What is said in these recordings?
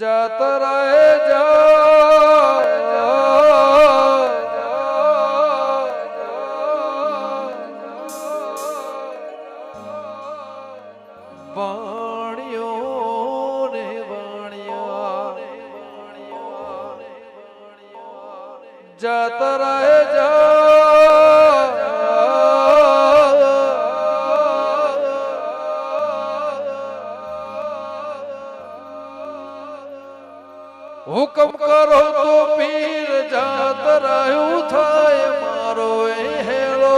ਜਤ ਰਹਿ ਜਾ। ਬਾਣਿਓ ਨੇ ਬਾਣਿਆ। ਜਤ ਰਹਿ ਜਾ। રહ્યું થાય મારો હેળો.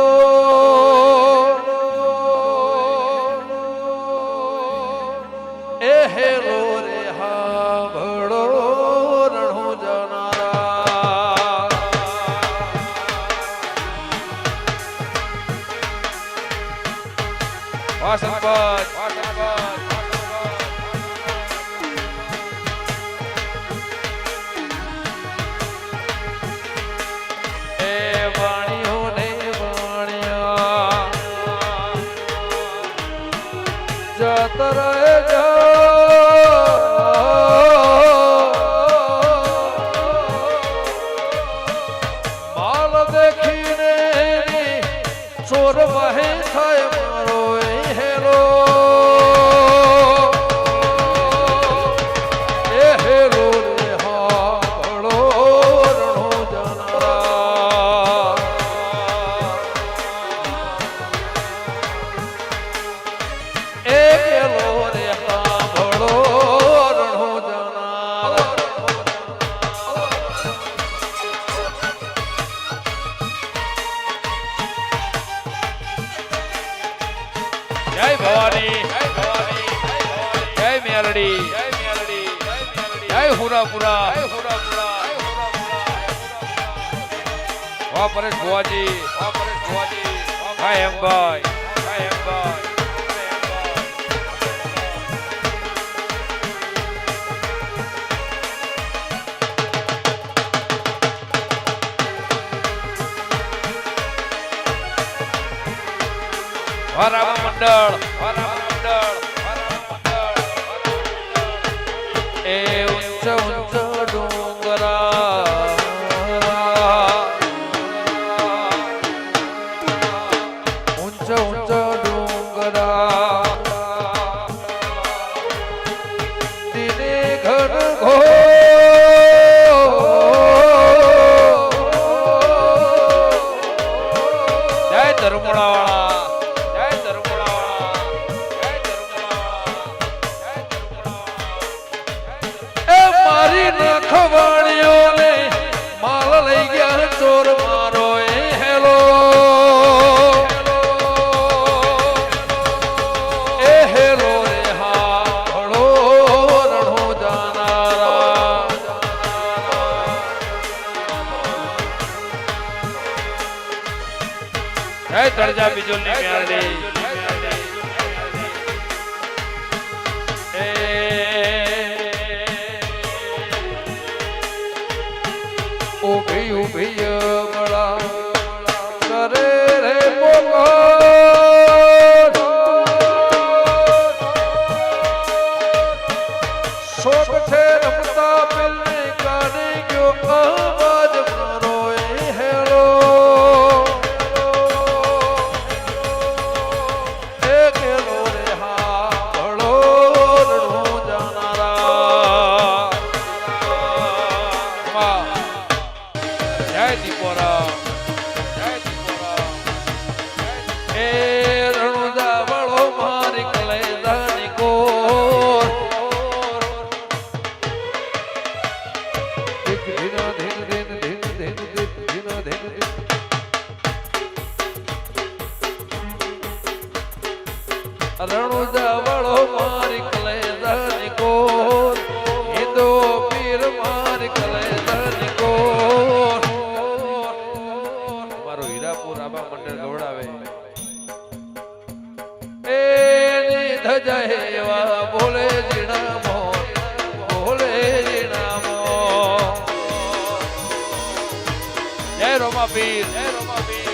એ હેળો રે હા ભળો રણો જનારા. વાસણ પર પૂરા પૂરા વાહ પરેશ ભુવાજી. વાહ પરેશ ભુવાજી. હા એમ ભાઈ. મંડળ. રાજા બીજો ની મ્યાલી રણુ જવળો મારી Era uma vez, era uma vez.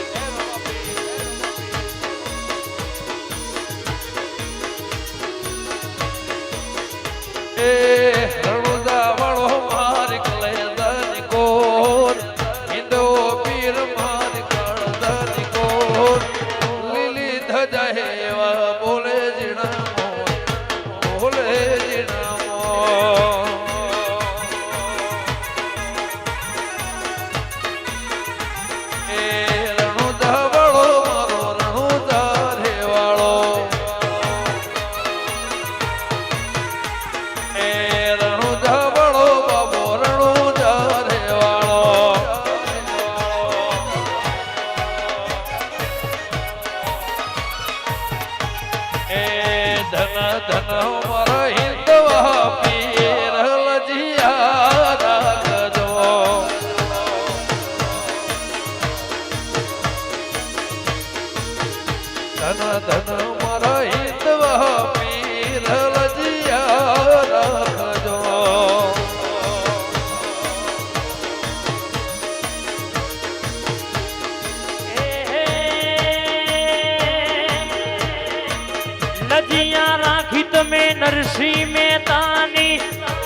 Narsinh મહેતાની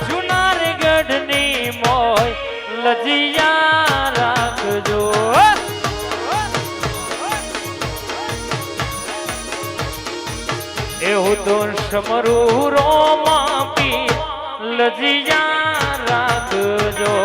જુનારગઢની મોય. લજિયા રાખજો. એવું તો સમરૂ રોમા પી લજિયા રાખજો.